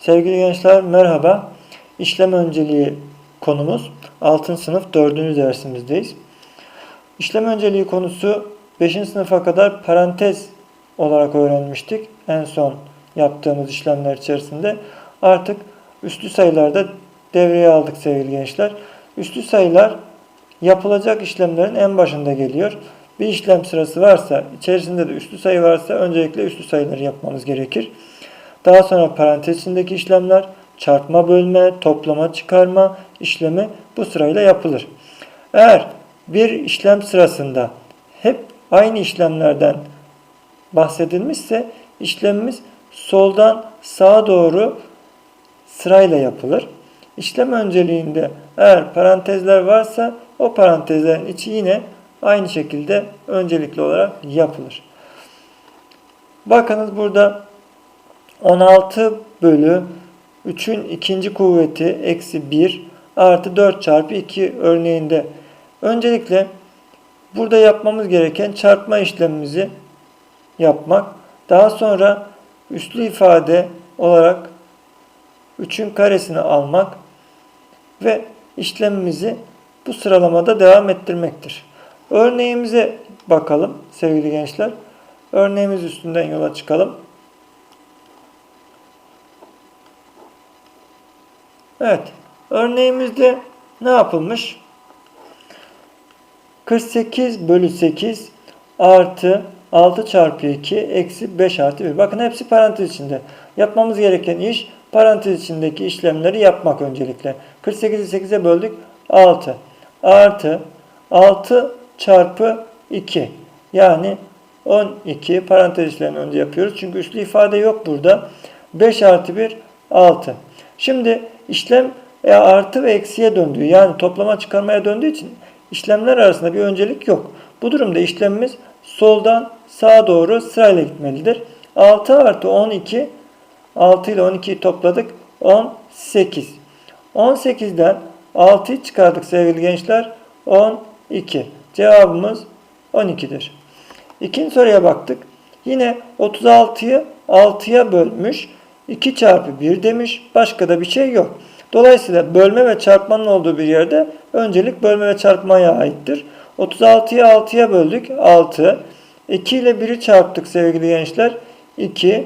Sevgili gençler merhaba. İşlem önceliği konumuz 6. sınıf 4. dersimizdeyiz. İşlem önceliği konusu 5. sınıfa kadar parantez olarak öğrenmiştik. En son yaptığımız işlemler içerisinde. Artık üslü sayılarda devreye aldık sevgili gençler. Üslü sayılar yapılacak işlemlerin en başında geliyor. Bir işlem sırası varsa, içerisinde de üslü sayı varsa öncelikle üslü sayıları yapmamız gerekir. Daha sonra parantez içindeki işlemler, çarpma, bölme, toplama, çıkarma işlemi bu sırayla yapılır. Eğer bir işlem sırasında hep aynı işlemlerden bahsedilmişse işlemimiz soldan sağa doğru sırayla yapılır. İşlem önceliğinde eğer parantezler varsa o parantezlerin içi yine aynı şekilde öncelikli olarak yapılır. Bakınız burada 16 bölü 3'ün ikinci kuvveti eksi 1 artı 4 çarpı 2 örneğinde öncelikle burada yapmamız gereken çarpma işlemimizi yapmak. Daha sonra üslü ifade olarak 3'ün karesini almak ve işlemimizi bu sıralamada devam ettirmektir. Örneğimize bakalım sevgili gençler. Örneğimiz üstünden yola çıkalım. Evet. Örneğimizde ne yapılmış? 48 bölü 8 artı 6 çarpı 2 eksi 5 artı 1. Bakın hepsi parantez içinde. Yapmamız gereken iş parantez içindeki işlemleri yapmak öncelikle. 48'i 8'e böldük. 6 artı 6 çarpı 2. Yani 12 parantez işlerini önce yapıyoruz. Çünkü üslü ifade yok burada. 5 artı 1 6. Şimdi işlem e, artı ve eksiye döndüğü yani toplama çıkarmaya döndüğü için işlemler arasında bir öncelik yok. Bu durumda işlemimiz soldan sağa doğru sırayla gitmelidir. 6 artı 12 6 ile 12'yi topladık. 18. 18'den 6'yı çıkardık sevgili gençler. 12. Cevabımız 12'dir. İkinci soruya baktık. Yine 36'yı 6'ya bölmüş. 2 çarpı 1 demiş. Başka da bir şey yok. Dolayısıyla bölme ve çarpmanın olduğu bir yerde öncelik bölme ve çarpmaya aittir. 36'yı 6'ya böldük. 6. 2 ile 1'i çarptık sevgili gençler. 2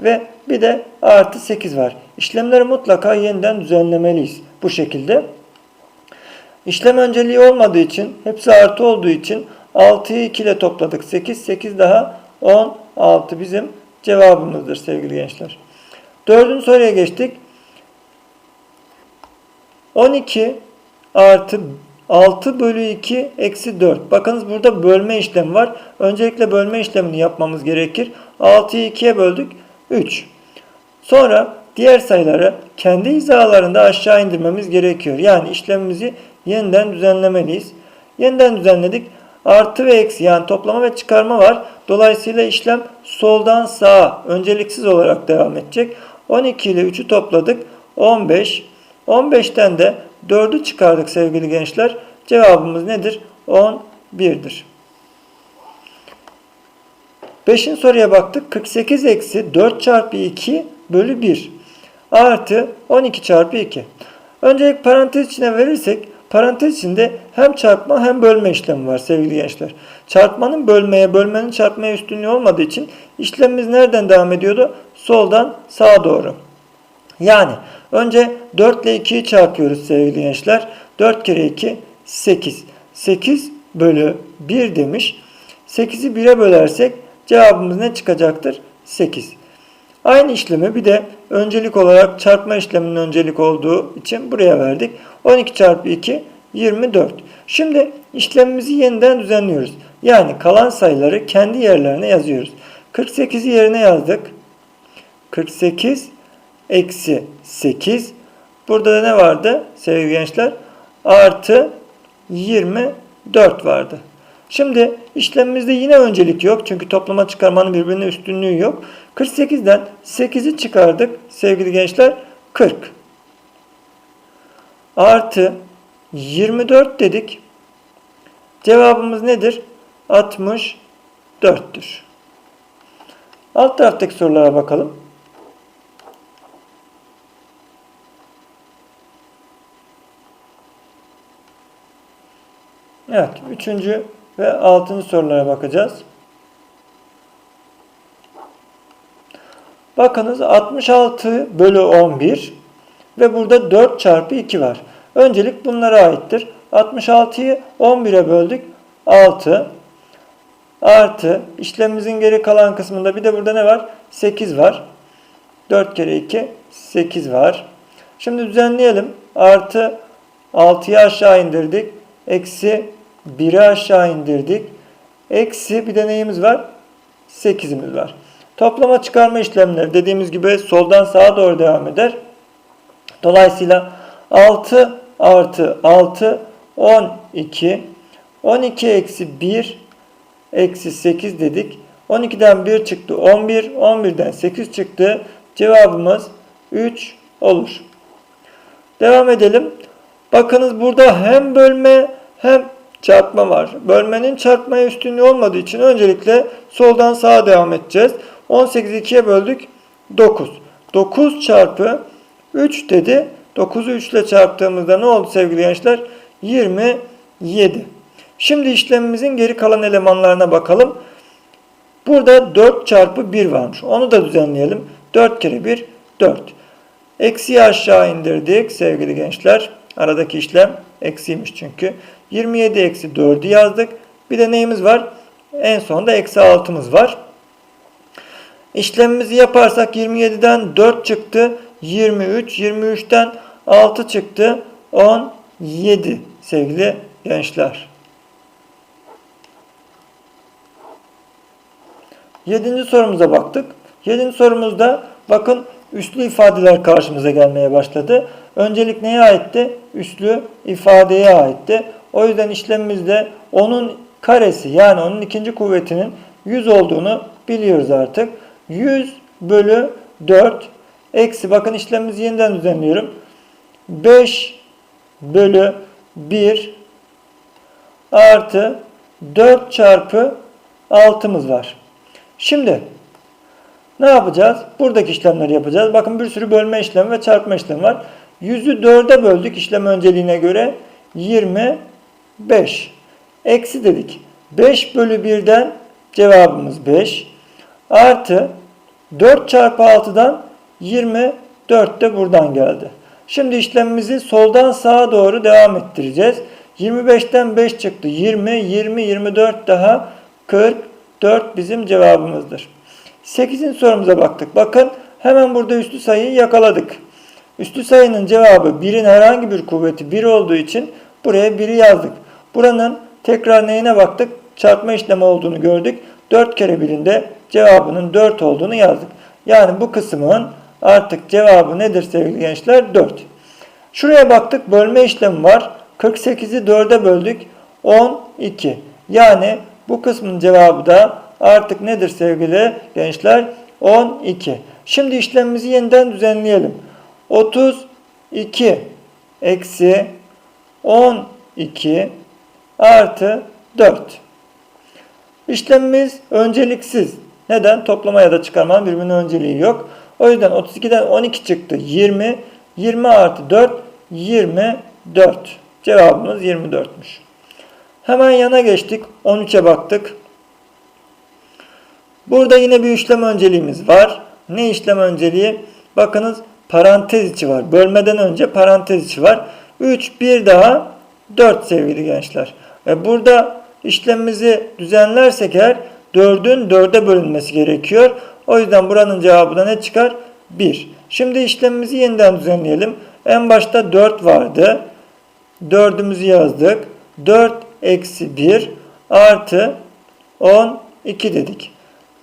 ve bir de artı 8 var. İşlemleri mutlaka yeniden düzenlemeliyiz. Bu şekilde. İşlem önceliği olmadığı için, hepsi artı olduğu için 6'yı 2 ile topladık. 8, 8 daha 16 bizim cevabımızdır sevgili gençler. Dördüncü soruya geçtik. 12 artı 6 bölü 2 eksi 4. Bakınız burada bölme işlemi var. Öncelikle bölme işlemini yapmamız gerekir. 6'yı 2'ye böldük. 3. Sonra diğer sayıları kendi hizalarında aşağı indirmemiz gerekiyor. Yani işlemimizi yeniden düzenlemeliyiz. Yeniden düzenledik. Artı ve eksi yani toplama ve çıkarma var. Dolayısıyla işlem soldan sağa önceliksiz olarak devam edecek. 12 ile 3'ü topladık. 15. 15'ten de 4'ü çıkardık sevgili gençler. Cevabımız nedir? 11'dir. Beşinci soruya baktık. 48 eksi 4 çarpı 2 bölü 1 artı 12 çarpı 2. Öncelik parantez içine verirsek parantez içinde hem çarpma hem bölme işlemi var sevgili gençler. Çarpmanın bölmeye, bölmenin çarpmaya üstünlüğü olmadığı için işlemimiz nereden devam ediyordu? Soldan sağa doğru. Yani önce 4 ile 2'yi çarpıyoruz sevgili gençler. 4 kere 2 8. 8 bölü 1 demiş. 8'i 1'e bölersek cevabımız ne çıkacaktır? 8. Aynı işlemi bir de öncelik olarak çarpma işleminin öncelik olduğu için buraya verdik. 12 çarpı 2 24. Şimdi işlemimizi yeniden düzenliyoruz. Yani kalan sayıları kendi yerlerine yazıyoruz. 48'i yerine yazdık. 48 eksi 8. Burada da ne vardı sevgili gençler? Artı 24 vardı. Şimdi işlemimizde yine öncelik yok. Çünkü toplama çıkarmanın birbirine üstünlüğü yok. 48'den 8'i çıkardık sevgili gençler. 40. Artı 24 dedik. Cevabımız nedir? 64'tür. Alt taraftaki sorulara bakalım. Evet. Üçüncü ve altıncı sorulara bakacağız. Bakınız 66 bölü 11 ve burada 4 çarpı 2 var. Öncelik bunlara aittir. 66'yı 11'e böldük. 6 artı işlemimizin geri kalan kısmında bir de burada ne var? 8 var. 4 kere 2 8 var. Şimdi düzenleyelim. Artı 6'yı aşağı indirdik. Eksi 1'i aşağı indirdik. Eksi bir de neyimiz var? 8'imiz var. Toplama çıkarma işlemleri dediğimiz gibi soldan sağa doğru devam eder. Dolayısıyla 6 artı 6 12 12 eksi 1 eksi 8 dedik. 12'den 1 çıktı 11. 11'den 8 çıktı. Cevabımız 3 olur. Devam edelim. Bakınız burada hem bölme hem çarpma var. Bölmenin çarpmaya üstünlüğü olmadığı için öncelikle soldan sağa devam edeceğiz. 18'i 2'ye böldük. 9. 9 çarpı 3 dedi. 9'u 3 ile çarptığımızda ne oldu sevgili gençler? 27. Şimdi işlemimizin geri kalan elemanlarına bakalım. Burada 4 çarpı 1 varmış. Onu da düzenleyelim. 4 kere 1 4. Eksiyi aşağı indirdik sevgili gençler. Aradaki işlem eksiymiş çünkü. 27 eksi 4'ü yazdık. Bir de neyimiz var? En sonda eksi 6'mız var. İşlemimizi yaparsak 27'den 4 çıktı. 23. 23'ten 6 çıktı. 17 sevgili gençler. Yedinci sorumuza baktık. Yedinci sorumuzda bakın üslü ifadeler karşımıza gelmeye başladı. Öncelik neye aitti? Üslü ifadeye aitti. O yüzden işlemimizde onun karesi yani onun ikinci kuvvetinin 100 olduğunu biliyoruz artık. 100 bölü 4 eksi bakın işlemimizi yeniden düzenliyorum. 5 bölü 1 artı 4 çarpı 6'mız var. Şimdi ne yapacağız? Buradaki işlemleri yapacağız. Bakın bir sürü bölme işlemi ve çarpma işlemi var. 100'ü 4'e böldük işlem önceliğine göre 25. Eksi dedik. 5 bölü 1'den cevabımız 5. Artı 4 çarpı 6'dan 24 de buradan geldi. Şimdi işlemimizi soldan sağa doğru devam ettireceğiz. 25'ten 5 çıktı. 20, 20, 24 daha 44 bizim cevabımızdır. 8'in sorumuza baktık. Bakın hemen burada üstü sayıyı yakaladık. Üstü sayının cevabı 1'in herhangi bir kuvveti 1 olduğu için buraya 1'i yazdık. Buranın tekrar neyine baktık? Çarpma işlemi olduğunu gördük. 4 kere 1'in de cevabının 4 olduğunu yazdık. Yani bu kısmın artık cevabı nedir sevgili gençler? 4. Şuraya baktık bölme işlemi var. 48'i 4'e böldük. 12. Yani bu kısmın cevabı da artık nedir sevgili gençler? 12. Şimdi işlemimizi yeniden düzenleyelim. 32 eksi 12 artı 4. İşlemimiz önceliksiz. Neden? Toplama ya da çıkarmanın birbirinin önceliği yok. O yüzden 32'den 12 çıktı. 20. 20 artı 4 24. Cevabımız 24'müş. Hemen yana geçtik. 13'e baktık. Burada yine bir işlem önceliğimiz var. Ne işlem önceliği? Bakınız parantez içi var. Bölmeden önce parantez içi var. 3 bir daha 4 sevgili gençler. Ve burada işlemimizi düzenlersek eğer 4'ün 4'e bölünmesi gerekiyor. O yüzden buranın cevabı da ne çıkar? 1. Şimdi işlemimizi yeniden düzenleyelim. En başta 4 vardı. 4'ümüzü yazdık. 4 eksi 1 artı 12 dedik.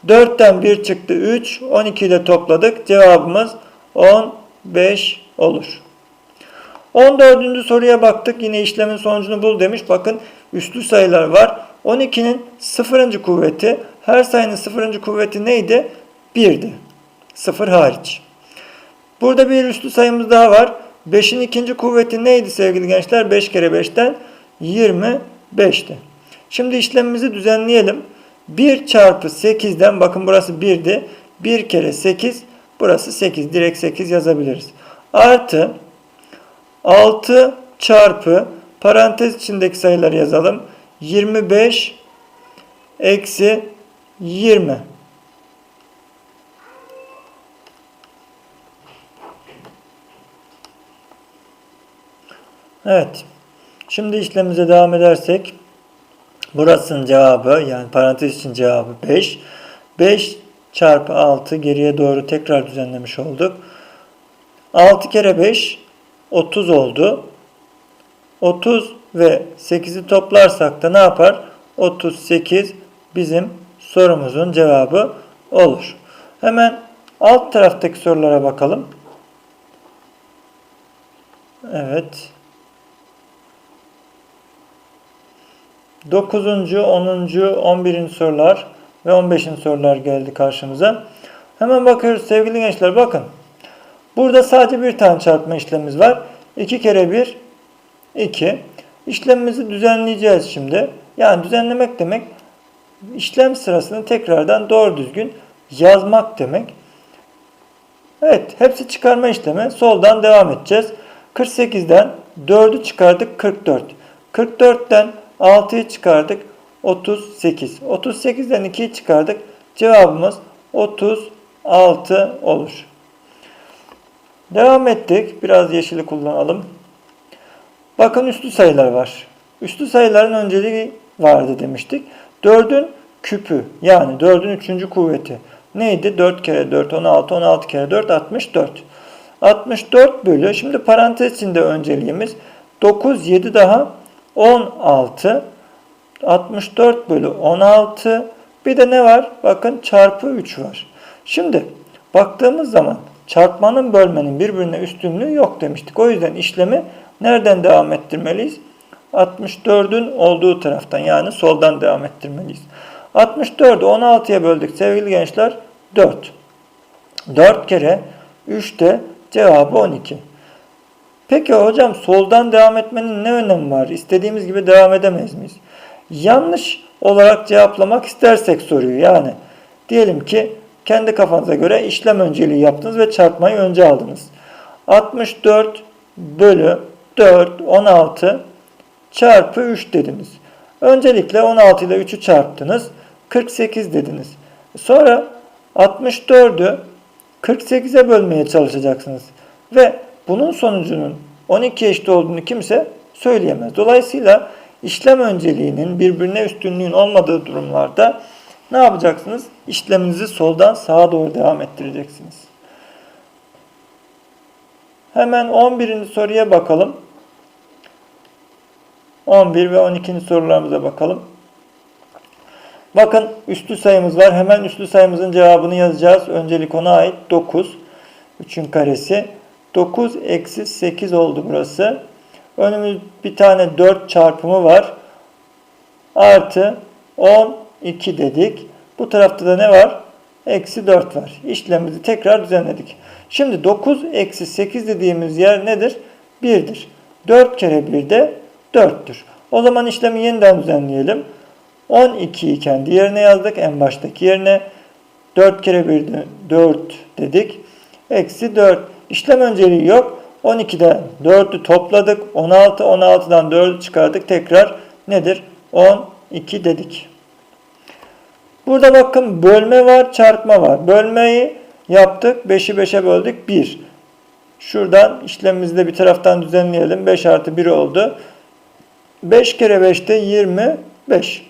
4'ten 1 çıktı 3. 12 ile topladık. Cevabımız 15 olur. 14. soruya baktık. Yine işlemin sonucunu bul demiş. Bakın üstlü sayılar var. 12'nin 0. kuvveti her sayının 0. kuvveti neydi? 1'di. 0 hariç. Burada bir üstlü sayımız daha var. 5'in ikinci kuvveti neydi sevgili gençler? 5 kere 5'ten 25'ti. Şimdi işlemimizi düzenleyelim. 1 çarpı 8'den bakın burası 1'di. 1 kere 8 burası 8. Direkt 8 yazabiliriz. Artı 6 çarpı parantez içindeki sayıları yazalım. 25 eksi 20. Evet. Şimdi işlemimize devam edersek burasının cevabı yani parantez için cevabı 5. 5 çarpı 6 geriye doğru tekrar düzenlemiş olduk. 6 kere 5 30 oldu. 30 ve 8'i toplarsak da ne yapar? 38 bizim sorumuzun cevabı olur. Hemen alt taraftaki sorulara bakalım. Evet. 9. 10. 11. sorular ve 15. sorular geldi karşımıza. Hemen bakıyoruz sevgili gençler bakın. Burada sadece bir tane çarpma işlemimiz var. 2 kere 1 2. İşlemimizi düzenleyeceğiz şimdi. Yani düzenlemek demek işlem sırasını tekrardan doğru düzgün yazmak demek. Evet, hepsi çıkarma işlemi. Soldan devam edeceğiz. 48'den 4'ü çıkardık 44. 44'ten 6'yı çıkardık 38. 38'den 2'yi çıkardık. Cevabımız 36 olur. Devam ettik. Biraz yeşili kullanalım. Bakın üstlü sayılar var. Üstlü sayıların önceliği vardı demiştik. 4'ün küpü yani 4'ün 3. kuvveti neydi? 4 kere 4 16 16 kere 4 64. 64 bölü şimdi parantez içinde önceliğimiz 9 7 daha 16 64 bölü 16 bir de ne var? Bakın çarpı 3 var. Şimdi baktığımız zaman çarpmanın bölmenin birbirine üstünlüğü yok demiştik. O yüzden işlemi nereden devam ettirmeliyiz? 64'ün olduğu taraftan yani soldan devam ettirmeliyiz. 64'ü 16'ya böldük sevgili gençler 4. 4 kere 3 de cevabı 12. Peki hocam soldan devam etmenin ne önemi var? İstediğimiz gibi devam edemeyiz miyiz? Yanlış olarak cevaplamak istersek soruyu yani diyelim ki kendi kafanıza göre işlem önceliği yaptınız ve çarpmayı önce aldınız. 64 bölü 4 16 çarpı 3 dediniz. Öncelikle 16 ile 3'ü çarptınız. 48 dediniz. Sonra 64'ü 48'e bölmeye çalışacaksınız. Ve bunun sonucunun 12 eşit olduğunu kimse söyleyemez. Dolayısıyla işlem önceliğinin birbirine üstünlüğün olmadığı durumlarda ne yapacaksınız? İşleminizi soldan sağa doğru devam ettireceksiniz. Hemen 11. soruya bakalım. 11 ve 12. sorularımıza bakalım. Bakın üstlü sayımız var. Hemen üstlü sayımızın cevabını yazacağız. Öncelik ona ait 9. 3'ün karesi. 9 eksi 8 oldu burası. Önümüz bir tane 4 çarpımı var. Artı 12 dedik. Bu tarafta da ne var? Eksi 4 var. İşlemimizi tekrar düzenledik. Şimdi 9 eksi 8 dediğimiz yer nedir? 1'dir. 4 kere 1 de 4'tür. O zaman işlemi yeniden düzenleyelim. 12'yi kendi yerine yazdık. En baştaki yerine 4 kere 1 de 4 dedik. Eksi 4. İşlem önceliği yok. 12'den 4'ü topladık. 16, 16'dan 4'ü çıkardık. Tekrar nedir? 12 dedik. Burada bakın bölme var, çarpma var. Bölmeyi yaptık. 5'i 5'e böldük. 1. Şuradan işlemimizi de bir taraftan düzenleyelim. 5 artı 1 oldu. 5 kere 5 de 25.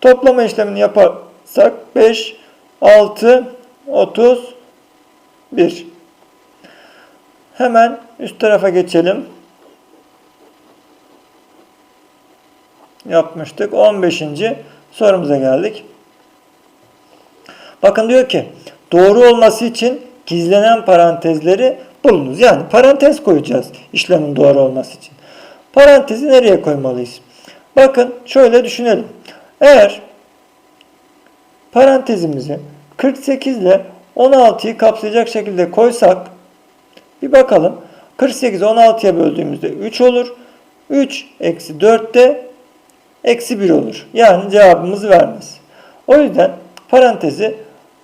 Toplama işlemini yaparsak 5, 6, 31. Hemen üst tarafa geçelim. Yapmıştık. 15. sorumuza geldik. Bakın diyor ki doğru olması için gizlenen parantezleri bulunuz. Yani parantez koyacağız işlemin doğru olması için. Parantezi nereye koymalıyız? Bakın şöyle düşünelim. Eğer parantezimizi 48 ile 16'yı kapsayacak şekilde koysak bir bakalım. 48'i 16'ya böldüğümüzde 3 olur. 3 eksi 4 de eksi 1 olur. Yani cevabımızı vermez. O yüzden parantezi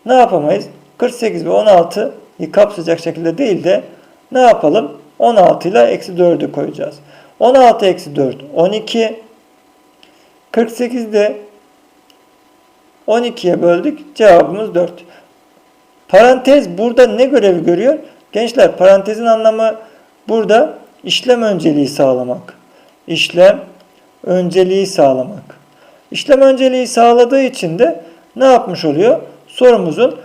ne yapamayız? 48 ve 16'yı kapsayacak şekilde değil de ne yapalım? 16 ile eksi 4'ü koyacağız. 16 eksi 4 12 48'de 12'ye böldük. Cevabımız 4. Parantez burada ne görevi görüyor? Gençler parantezin anlamı burada işlem önceliği sağlamak. İşlem önceliği sağlamak. İşlem önceliği sağladığı için de ne yapmış oluyor? Sorumuzun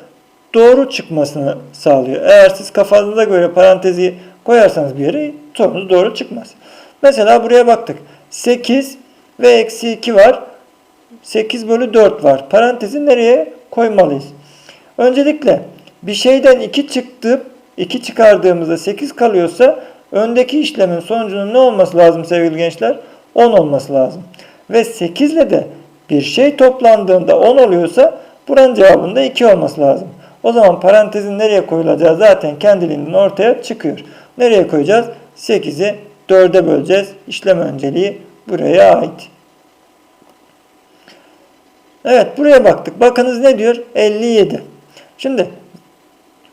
doğru çıkmasını sağlıyor. Eğer siz kafanıza göre parantezi koyarsanız bir yere sorunuz doğru çıkmaz. Mesela buraya baktık. 8 ve eksi 2 var. 8 bölü 4 var. Parantezi nereye koymalıyız? Öncelikle bir şeyden 2 çıktı, 2 çıkardığımızda 8 kalıyorsa öndeki işlemin sonucunun ne olması lazım sevgili gençler? 10 olması lazım. Ve 8 ile de bir şey toplandığında 10 oluyorsa buranın cevabında 2 olması lazım. O zaman parantezin nereye koyulacağı zaten kendiliğinden ortaya çıkıyor. Nereye koyacağız? 8'i 4'e böleceğiz. İşlem önceliği buraya ait. Evet buraya baktık. Bakınız ne diyor? 57. Şimdi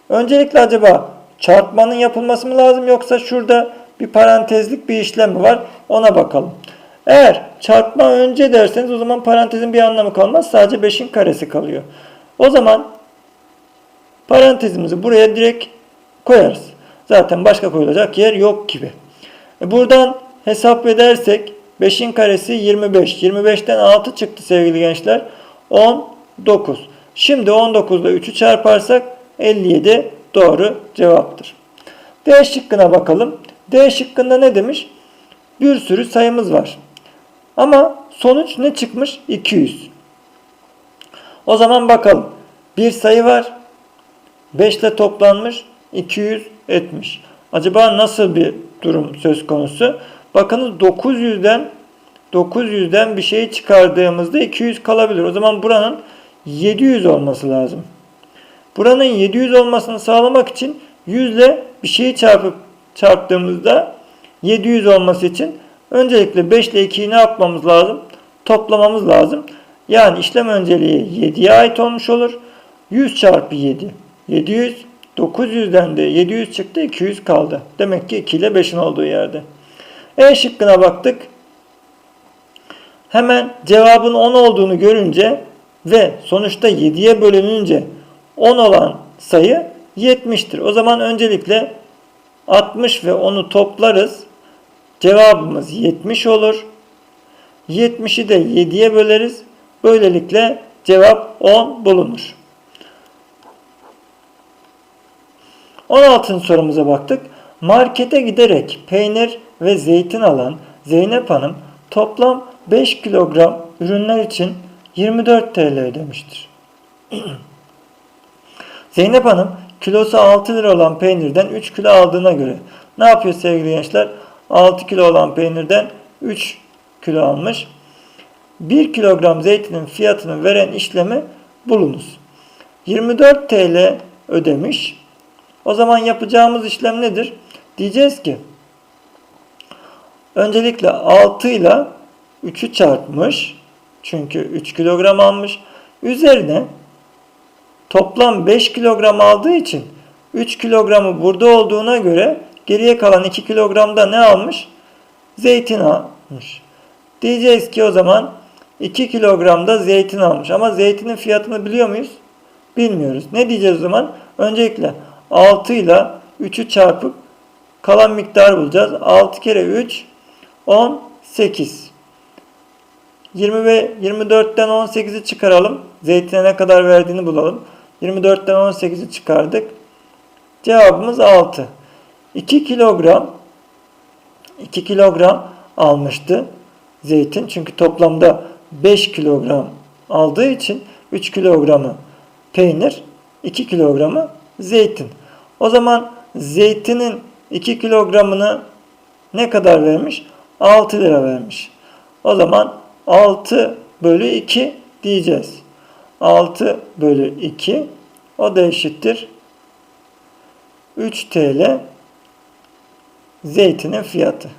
öncelikle acaba çarpmanın yapılması mı lazım yoksa şurada bir parantezlik bir işlem mi var? Ona bakalım. Eğer çarpma önce derseniz o zaman parantezin bir anlamı kalmaz. Sadece 5'in karesi kalıyor. O zaman parantezimizi buraya direkt koyarız. Zaten başka koyulacak yer yok gibi. E buradan hesap edersek 5'in karesi 25. 25'ten 6 çıktı sevgili gençler. 19. Şimdi 19 ile 3'ü çarparsak 57 doğru cevaptır. D şıkkına bakalım. D şıkkında ne demiş? Bir sürü sayımız var. Ama sonuç ne çıkmış? 200. O zaman bakalım. Bir sayı var. 5 ile toplanmış 200 etmiş. Acaba nasıl bir durum söz konusu? Bakınız 900'den 900'den bir şeyi çıkardığımızda 200 kalabilir. O zaman buranın 700 olması lazım. Buranın 700 olmasını sağlamak için 100 ile bir şeyi çarpıp çarptığımızda 700 olması için öncelikle 5 ile 2'yi ne yapmamız lazım? Toplamamız lazım. Yani işlem önceliği 7'ye ait olmuş olur. 100 çarpı 7 700 900'den de 700 çıktı 200 kaldı. Demek ki 2 ile 5'in olduğu yerde. E şıkkına baktık. Hemen cevabın 10 olduğunu görünce ve sonuçta 7'ye bölününce 10 olan sayı 70'tir. O zaman öncelikle 60 ve 10'u toplarız. Cevabımız 70 olur. 70'i de 7'ye böleriz. Böylelikle cevap 10 bulunur. 16. sorumuza baktık. Markete giderek peynir ve zeytin alan Zeynep Hanım toplam 5 kilogram ürünler için 24 TL ödemiştir. Zeynep Hanım kilosu 6 lira olan peynirden 3 kilo aldığına göre ne yapıyor sevgili gençler? 6 kilo olan peynirden 3 kilo almış. 1 kilogram zeytinin fiyatını veren işlemi bulunuz. 24 TL ödemiş. O zaman yapacağımız işlem nedir? Diyeceğiz ki öncelikle 6 ile 3'ü çarpmış. Çünkü 3 kilogram almış. Üzerine toplam 5 kilogram aldığı için 3 kilogramı burada olduğuna göre geriye kalan 2 kilogramda ne almış? Zeytin almış. Diyeceğiz ki o zaman 2 kilogramda zeytin almış. Ama zeytinin fiyatını biliyor muyuz? Bilmiyoruz. Ne diyeceğiz o zaman? Öncelikle 6 ile 3'ü çarpıp kalan miktarı bulacağız. 6 kere 3 18. 20 ve 24'ten 18'i çıkaralım. Zeytine ne kadar verdiğini bulalım. 24'ten 18'i çıkardık. Cevabımız 6. 2 kilogram 2 kilogram almıştı zeytin. Çünkü toplamda 5 kilogram aldığı için 3 kilogramı peynir, 2 kilogramı zeytin. O zaman zeytinin 2 kilogramını ne kadar vermiş? 6 lira vermiş. O zaman 6 bölü 2 diyeceğiz. 6 bölü 2 o da eşittir. 3 TL zeytinin fiyatı.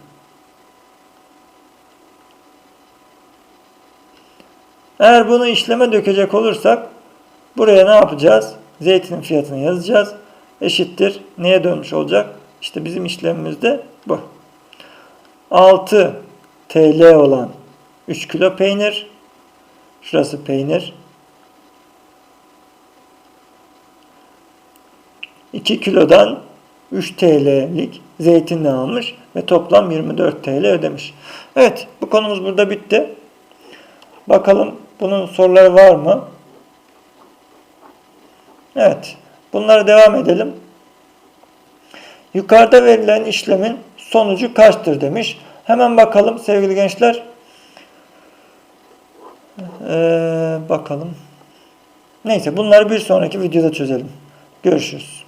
Eğer bunu işleme dökecek olursak buraya ne yapacağız? Zeytinin fiyatını yazacağız. Eşittir. Neye dönmüş olacak? İşte bizim işlemimizde bu. 6 TL olan 3 kilo peynir. Şurası peynir. 2 kilodan 3 TL'lik zeytin almış ve toplam 24 TL ödemiş. Evet bu konumuz burada bitti. Bakalım bunun soruları var mı? Evet. Bunlara devam edelim. Yukarıda verilen işlemin sonucu kaçtır demiş. Hemen bakalım sevgili gençler. Ee, bakalım. Neyse bunları bir sonraki videoda çözelim. Görüşürüz.